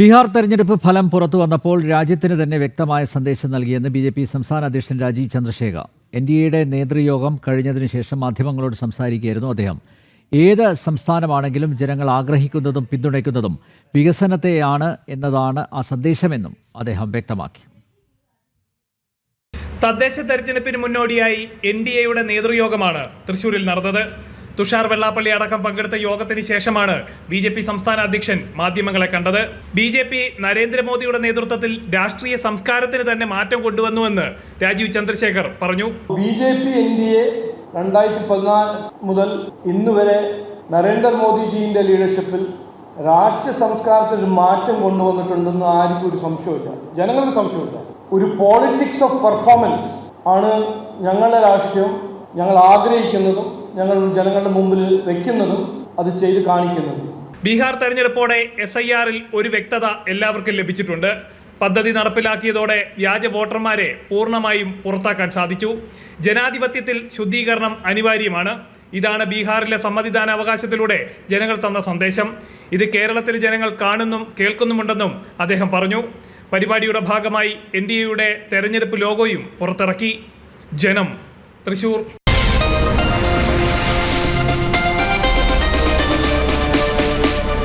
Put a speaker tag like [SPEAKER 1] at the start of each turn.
[SPEAKER 1] ബീഹാർ തെരഞ്ഞെടുപ്പ് ഫലം പുറത്തു വന്നപ്പോൾ രാജ്യത്തിന് തന്നെ വ്യക്തമായ സന്ദേശം നൽകിയെന്ന് ബി ജെ പി സംസ്ഥാന അധ്യക്ഷൻ രാജീവ് ചന്ദ്രശേഖർ എൻ ഡി എയുടെ നേതൃയോഗം കഴിഞ്ഞതിന് ശേഷം മാധ്യമങ്ങളോട് സംസാരിക്കുകയായിരുന്നു അദ്ദേഹം ഏത് സംസ്ഥാനമാണെങ്കിലും ജനങ്ങൾ ആഗ്രഹിക്കുന്നതും പിന്തുണയ്ക്കുന്നതും വികസനത്തെയാണ് എന്നതാണ് ആ സന്ദേശമെന്നും അദ്ദേഹം വ്യക്തമാക്കി
[SPEAKER 2] തദ്ദേശ തെരഞ്ഞെടുപ്പിന് മുന്നോടിയായി എൻ ഡി എയുടെ നേതൃയോഗമാണ് തൃശൂരിൽ നടന്നത് തുഷാർ വെള്ളാപ്പള്ളി അടക്കം പങ്കെടുത്ത യോഗത്തിന് ശേഷമാണ് ബി ജെ പി സംസ്ഥാന അധ്യക്ഷൻ മാധ്യമങ്ങളെ കണ്ടത് ബി ജെ പി നരേന്ദ്രമോദിയുടെ നേതൃത്വത്തിൽ രാഷ്ട്രീയ സംസ്കാരത്തിന് തന്നെ മാറ്റം കൊണ്ടുവന്നുവെന്ന് രാജീവ് ചന്ദ്രശേഖർ പറഞ്ഞു
[SPEAKER 3] B J P N D A രണ്ടായിരത്തി പതിനാല് മുതൽ ഇന്ന് വരെ നരേന്ദ്രമോദിജിയുടെ ലീഡർഷിപ്പിൽ രാഷ്ട്രീയ സംസ്കാരത്തിൽ ഒരു മാറ്റം കൊണ്ടുവന്നിട്ടുണ്ടെന്ന് ആർക്കും ഒരു സംശയമില്ല ജനങ്ങൾക്ക് സംശയമില്ല ഒരു പോളിറ്റിക്സ് ഓഫ് പെർഫോമൻസ് ആണ് ഞങ്ങളുടെ രാഷ്ട്രീയം ഞങ്ങൾ ആഗ്രഹിക്കുന്നതും ഞങ്ങൾ ജനങ്ങളുടെ മുമ്പിൽ വെക്കുന്നതും അത് ചെയ്ത് കാണിക്കുന്നതും
[SPEAKER 2] ബീഹാർ തെരഞ്ഞെടുപ്പോടെ എസ് ഐ ആറിൽ ഒരു വ്യക്തത എല്ലാവർക്കും ലഭിച്ചിട്ടുണ്ട് പദ്ധതി നടപ്പിലാക്കിയതോടെ വ്യാജ വോട്ടർമാരെ പൂർണ്ണമായും പുറത്താക്കാൻ സാധിച്ചു ജനാധിപത്യത്തിൽ ശുദ്ധീകരണം അനിവാര്യമാണ് ഇതാണ് ബീഹാറിലെ സമ്മതിദാന അവകാശത്തിലൂടെ ജനങ്ങൾ തന്ന സന്ദേശം ഇത് കേരളത്തിലെ ജനങ്ങൾ കാണുന്നും കേൾക്കുന്നുമുണ്ടെന്നും അദ്ദേഹം പറഞ്ഞു പരിപാടിയുടെ ഭാഗമായി എൻ ഡി എയുടെ തെരഞ്ഞെടുപ്പ് ലോഗോയും പുറത്തിറക്കി ജനം തൃശ്ശൂർ